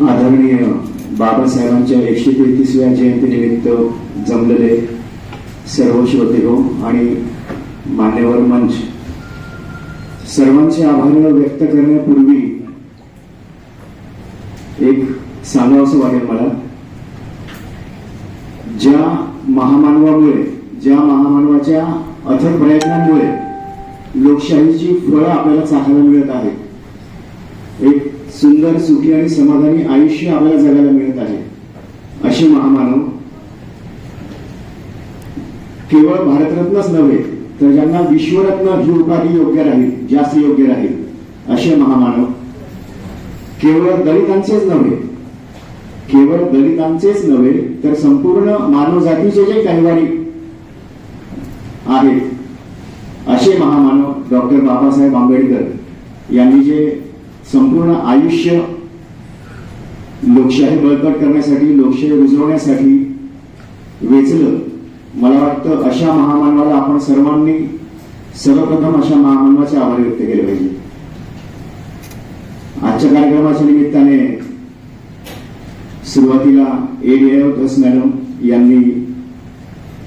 आदरणीय बाबासाहेबांच्या एकशे तेहतीसव्या जयंतीनिमित्त जमलेले सर्व श्रोते हो आणि मान्यवर मंच सर्वांचे आभार व्यक्त करण्यापूर्वी सांगावं असं वाटेल मला. ज्या महामानवामुळे ज्या महामानवाच्या अथक प्रयत्नांमुळे लोकशाहीची फळं आपल्याला चाखायला मिळत आहेत. एक सुंदर सुखी आणि समाधानी आयुष्य आपल्याला जगायला मिळत आहे. असे महामानव केवळ भारतरत्नच नव्हे तर ज्यांना विश्वरत्न ही उपाधी योग्य राहील जास्त योग्य राहील असे महामानव केवळ दलितांचेच नव्हे केवळ दलितांचेच नव्हे तर संपूर्ण मानवजातीचे जे कैवारी आहेत असे महामानव डॉक्टर बाबासाहेब आंबेडकर यांनी जे संपूर्ण आयुष्य लोकशाही बळकट करण्यासाठी लोकशाही रुजवण्यासाठी वेचलं मला वाटतं अशा महामानवाला आपण सर्वांनी सर्वप्रथम अशा महामानवाचे आभार व्यक्त केले पाहिजे. आजच्या कार्यक्रमाच्या निमित्ताने सुरुवातीला एडीआय धस मॅडम यांनी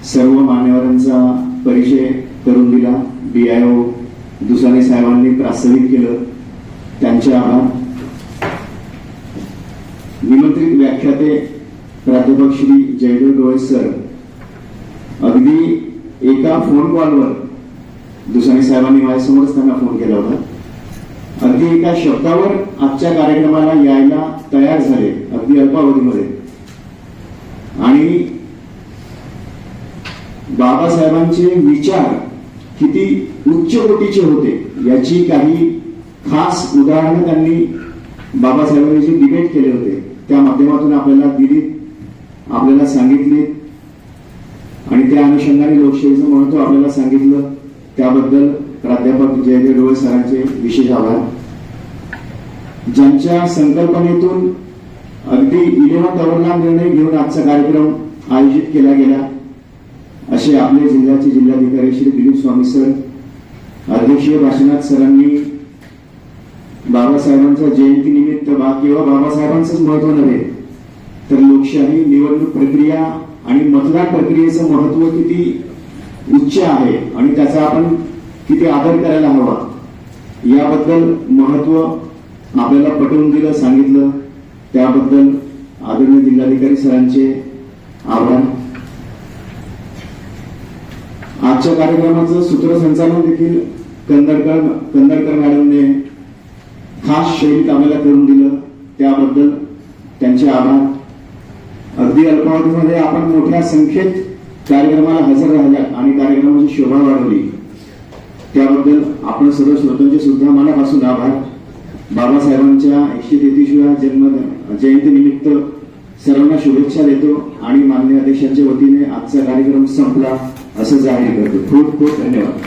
सर्व मान्यवरांचा परिचय करून दिला. बी आय ओ दुसाने साहेबांनी प्रास्ताविक केलं. त्यांचे आभार निमंत्रित व्याख्याते प्राध्यापक श्री जयदेव डोळे सर. अगदी एका फोन कॉलवर दुसाने साहेबांनी माझ्यासमोरच त्यांना फोन केला होता. अगदी एका शब्दावर आजच्या कार्यक्रमाला यायला तयार झाले अगदी अल्पावधीमध्ये. आणि बाबासाहेबांचे विचार किती उच्च कोटीचे होते याची काही खास उदाहरणं त्यांनी बाबासाहेबांनी जे डिबेट केले होते त्या माध्यमातून आपल्याला दिली आपल्याला सांगितले आणि त्या अनुषंगाने लोकशाहीचं महत्त्व आपल्याला सांगितलं. त्याबद्दल प्राध्यापक जयदेव डोळे सरांचे विशेष आभार. ज्यांच्या संकल्पनेतून अगदी इलेव्हन अवरला निर्णय घेऊन आजचा कार्यक्रम आयोजित केला गेला असे आपले जिल्ह्याचे जिल्हाधिकारी श्री दिलीप स्वामी सर अध्यक्षीय भाषणात सरांनी बाबासाहेबांच्या जयंती निमित्त बा किंवा बाबासाहेबांचंच महत्त्व नव्हे तर लोकशाही निवडणूक प्रक्रिया आणि मतदान प्रक्रियेचं महत्त्व किती उच्च आहे आणि त्याचा आपण किती आदर करायला हवा. याबद्दल महत्त्व आपल्याला पटवून दिलं सांगितलं. त्याबद्दल आदरणीय जिल्हाधिकारी सरांचे आभार. आजच्या कार्यक्रमाचं सूत्रसंचालन देखील कंदरकर कंदरकर मॅडमने खास शैलीत आम्हाला करून दिलं. त्याबद्दल त्यांचे आभार. अगदी अल्पावधीमध्ये आपण मोठ्या संख्येत कार्यक्रमाला हजर राहिल्या आणि कार्यक्रमाची शोभा वाढवली. त्याबद्दल आपण सर्व श्रोत्यांचे सुद्धा मनापासून आभार. बाबासाहेबांच्या एकशे तेहतीसव्या जन्म जयंती निमित्त सर्वांना शुभेच्छा देतो आणि मान्य अध्यक्षांच्या वतीने आजचा कार्यक्रम संपला असं जाहीर करतो. खूप खूप धन्यवाद.